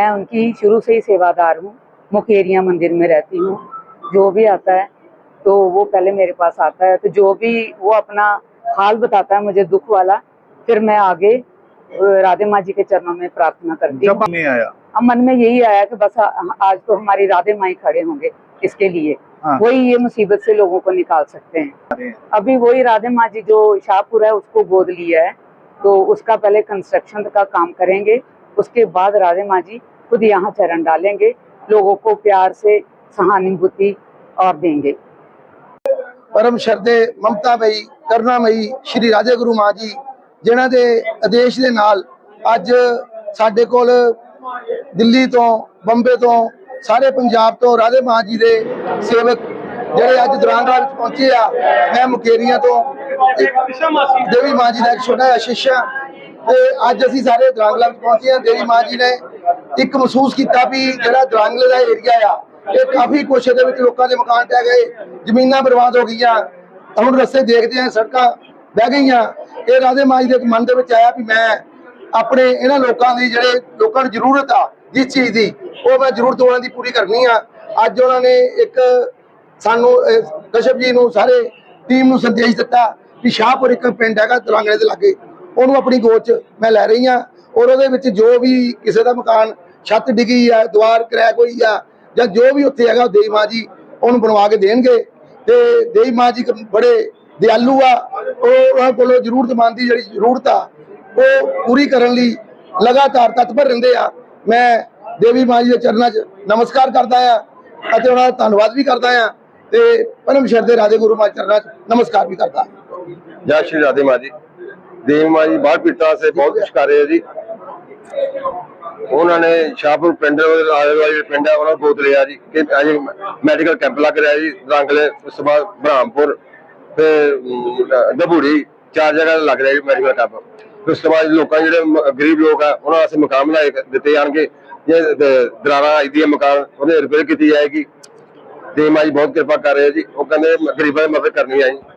मैं उनकी शुरू से ही सेवादार हूँ मुकेरिया मंदिर में रहती हूँ। जो भी आता है तो वो पहले मेरे पास आता है। तो जो भी वो अपना हाल बताता है मुझे दुख वाला फिर मैं आगे राधे माँ जी के चरणों में प्रार्थना करती हूँ। अब मन में यही आया कि बस आज तो हमारी राधे माई खड़े होंगे इसके लिए। हाँ। वही ये मुसीबत से लोगों को निकाल सकते हैं। अभी वही राधे माँ जी जो शाहपुर है उसको गोद लिया है। तो उसका पहले कंस्ट्रक्शन का काम करेंगे उसके बाद राधे माँ जी खुद यहाँ चरण डालेंगे लोगों को प्यार से सहानुभूति और देंगे ਪਰਮ ਸ਼ਰਦੇ ਮਮਤਾ ਮਈ ਕਰੁਣਾਮਈ ਸ਼੍ਰੀ ਰਾਜੇ ਗੁਰੂ ਮਾਂ ਜੀ ਜਿਨ੍ਹਾਂ ਦੇ ਆਦੇਸ਼ ਦੇ ਨਾਲ ਅੱਜ ਸਾਡੇ ਕੋਲ ਦਿੱਲੀ ਤੋਂ ਬੰਬੇ ਤੋਂ ਸਾਰੇ ਪੰਜਾਬ ਤੋਂ ਰਾਧੇ ਮਾਂ ਜੀ ਦੇ ਸੇਵਕ ਜਿਹੜੇ ਅੱਜ ਦੁਰਾਂਗੜਾ ਵਿੱਚ ਪਹੁੰਚੇ ਆ ਮੈਂ ਮੁਕੇਰੀਆਂ ਤੋਂ ਇੱਕ ਦੇਵੀ ਮਾਂ ਜੀ ਦਾ ਇੱਕ ਛੋਟਾ ਜਿਹਾ ਸ਼ਿਸ਼ਾ ਤੇ ਅੱਜ ਅਸੀਂ ਸਾਰੇ ਦਰਾਂਗਲਾ ਵਿੱਚ ਪਹੁੰਚੇ ਹਾਂ ਦੇਵੀ ਮਾਂ ਜੀ ਨੇ ਇੱਕ ਮਹਿਸੂਸ ਕੀਤਾ ਵੀ ਜਿਹੜਾ ਦਰਾਂਗਲੇ ਦਾ ਏਰੀਆ ਆ, ਇਹ ਕਾਫੀ ਕੁਛ ਇਹਦੇ ਵਿੱਚ ਲੋਕਾਂ ਦੇ ਮਕਾਨ ਟਹਿ ਗਏ, ਜ਼ਮੀਨਾਂ ਬਰਬਾਦ ਹੋ ਗਈਆਂ। ਹੁਣ ਰਸਤੇ ਦੇਖਦੇ ਆ ਸੜਕਾਂ ਬਹਿ ਗਈਆਂ। ਇਹ ਰਾਧੇ ਮਾਜ ਦੇ ਮਨ ਦੇ ਵਿੱਚ ਆਇਆ ਵੀ ਮੈਂ ਆਪਣੇ ਇਹਨਾਂ ਲੋਕਾਂ ਦੀ ਜਿਹੜੇ ਲੋਕਾਂ ਨੂੰ ਜ਼ਰੂਰਤ ਆ, ਜਿਸ ਚੀਜ਼ ਦੀ, ਉਹ ਮੈਂ ਜ਼ਰੂਰਤ ਉਹਨਾਂ ਦੀ ਪੂਰੀ ਕਰਨੀ ਆ। ਅੱਜ ਉਹਨਾਂ ਨੇ ਇੱਕ ਸਾਨੂੰ ਕਸ਼ਪ ਜੀ ਨੂੰ ਸਾਰੇ ਟੀਮ ਨੂੰ ਸੰਦੇਸ਼ ਦਿੱਤਾ ਕਿ ਸ਼ਾਹਪੁਰ ਇੱਕ ਪਿੰਡ ਹੈਗਾ ਤਲਾਂਗੜੇ ਦੇ ਲਾਗੇ, ਉਹਨੂੰ ਆਪਣੀ ਗੋਚ ਮੈਂ ਲੈ ਰਹੀ ਆ ਔਰ ਉਹਦੇ ਵਿੱਚ ਜੋ ਵੀ ਕਿਸੇ ਦਾ ਮਕਾਨ ਛੱਤ ਡਿੱਗੀ ਆ ਦੁਆਰ ਕਰੈਕ ਹੋਈ ਆ ਜਾਂ ਜੋ ਵੀ ਉੱਥੇ ਹੈਗਾ ਦੇਈ ਮਾਂ ਜੀ ਉਹਨੂੰ ਬਣਵਾ ਕੇ ਦੇਣਗੇ। ਤੇ ਦੇਈ ਮਾਂ ਜੀ ਬੜੇ ਦਿਆਲੂ ਆ ਉਹ ਕੋਲੋਂ ਜ਼ਰੂਰਤਮੰਦ ਦੀ ਜਿਹੜੀ ਜ਼ਰੂਰਤ ਆ ਉਹ ਪੂਰੀ ਕਰਨ ਲਈ ਲਗਾਤਾਰ ਤਤਪਰ ਰਹਿੰਦੇ ਆ। ਮੈਂ ਦੇਵੀ ਮਾਂ ਜੀ ਦੇ ਚਰਨਾਂ 'ਚ ਨਮਸਕਾਰ ਕਰਦਾ ਆ ਅਤੇ ਉਹਨਾਂ ਦਾ ਧੰਨਵਾਦ ਵੀ ਕਰਦਾ ਆ ਤੇ ਪਰਮ ਸ਼ਰਦੇ ਰਾਧੇ ਗੁਰੂ ਮਾਂ ਚਰਨਾਂ 'ਚ ਨਮਸਕਾਰ ਵੀ ਕਰਦਾ। ਜੈ ਸ਼੍ਰੀ ਰਾਧੇ ਮਾਂ ਜੀ। ਦੇਵੀ ਮਾਂ ਜੀ ਬਾਹਰ ਪੀਤਾ ਸੇ ਬਹੁਤ ਕੁਝ ਕਰ ਰਹੇ ਜੀ। ਉਹਨਾਂ ਨੇ ਸ਼ਾਹਪੁਰ ਪਿੰਡ ਆਲੇ ਦੁਆਲੇ ਪਿੰਡ ਹੈ ਉਹਨਾਂ ਗੋਦ ਲਿਆ ਜੀ, ਕਿ ਅਜੇ ਮੈਡੀਕਲ ਕੈਂਪ ਲੱਗ ਰਿਹਾ ਜੀ, ਰੰਗਲੇ, ਉਸ ਤੋਂ ਬਾਅਦ ਬ੍ਰਹਮਪੁਰ, ਤੇ ਦਬੂੜੀ, ਚਾਰ ਜਗ੍ਹਾ ਲੱਗ ਰਿਹਾ ਜੀ ਮੈਡੀਕਲ ਕੈਂਪ ਫਿਰ ਉਸ ਤੋਂ ਬਾਅਦ ਲੋਕਾਂ ਜਿਹੜੇ ਗਰੀਬ ਲੋਕ ਆ, ਉਹਨਾਂ ਵਾਸਤੇ ਮਕਾਨ ਬਣਾਏ ਦਿੱਤੇ ਜਾਣਗੇ। ਜੇ ਦਰਾਰਾਂ ਆਈ ਆਈਦੀ ਮਕਾਨ ਉਹਦੇ ਰਿਪੇਅਰ ਕੀਤੀ ਜਾਏਗੀ। ਤੇ ਮਾਂ ਬਹੁਤ ਕਿਰਪਾ ਕਰ ਰਹੇ ਜੀ, ਉਹ ਕਹਿੰਦੇ ਗਰੀਬਾਂ ਦੀ ਮਦਦ ਕਰਨੀ ਆ ਜੀ।